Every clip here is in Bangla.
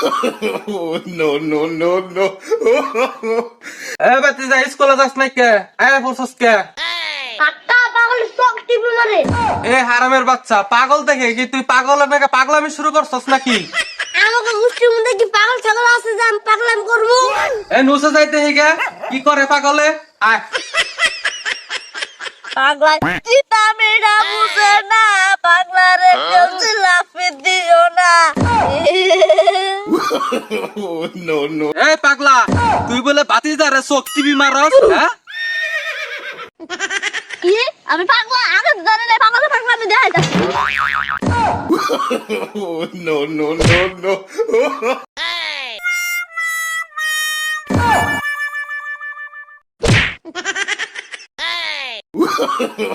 no, no, no, no. এ বাতি যা স্কুলে যাস নাই কে? আয় পড়ছস কে? কাকা পাগল চোখ টিপে মারে এ হারামের বাচ্চা পাগল দেখে কি তুই পাগল নাকি পাগলামি শুরু করছস নাকি? আমাকে গোষ্ঠীর মধ্যে কি পাগল ছাগল আছে যে আমি পাগলাম করব? এ নুসে যাইতে হিগে কি করে পাগলে? আয়। পাগলা চিতা মেয়েরা Oh, no, no. এই পাগলা তুই বলে বাতি যা রে চোখ টিভি মারস হ্যাঁ? কি? আমি পাগলা? আগে জানিলে পাগলা পাগলা আমি দেখাই যাচ্ছি Oh, no, no, no, no.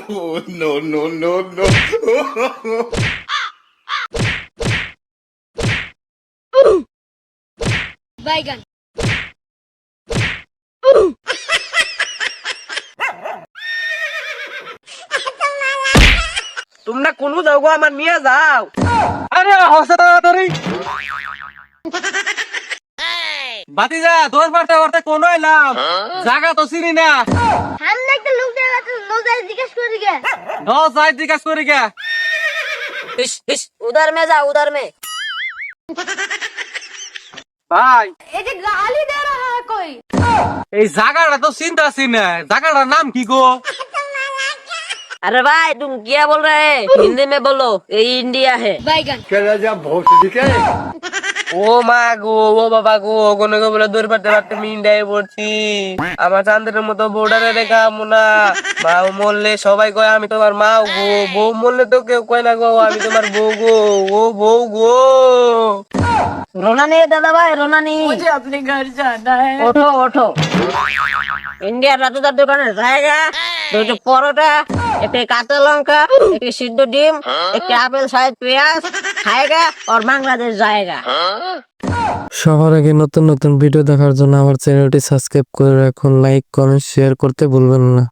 Oh, no, no, বাইগান। তোমরা কোনো যাও গো আমার নিয়ে যাও। আরে হসে তাড়াতাড়ি। বাতিজা দোষ মারতে মারতে কোনো এলাম জায়গা তো চিনি না। সামনে একটা লোক নজাই জিজ্ঞেস করি গে। নজাই জিজ্ঞেস করি গে। উদার মে যা উদার মে ভাই ये गाली दे रहा है कोई এই জায়গাটা তো চিন্তা চিনে জায়গাটার নাম কি গো अरे भाई तुम क्या बोल रहे हैं हिंदी में बोलो ये इंडिया है बैगन ও মা গো ও বাবা গো ওখানে গো বলে দৌড় পারতে পারতে মিন্ডাই পড়ছি আমার চান্দের মতো বর্ডারে রেখা মোনা মা মরলে সবাই কয় আমি তোমার মা গো বউ মরলে তো কেউ কয় না গো আমি তোমার বউ গো ও বউ গো रोना नहीं दादा भाई रोना नहीं मुझे अपने घर जाना है ওঠো ওঠো ইন্ডিয়ার রাতুদার দোকানে জায়গা দুটো পরোটা একটি কাঁচা লঙ্কা একটি সিদ্ধ ডিম একটি আপেল সাইজ পেঁয়াজ খায়গা और বাংলাদেশ जाएगा সবার আগে নতুন নতুন ভিডিও দেখার জন্য আমার চ্যানেলটি সাবস্ক্রাইব করে রাখুন লাইক কমেন্ট শেয়ার করতে ভুলবেন না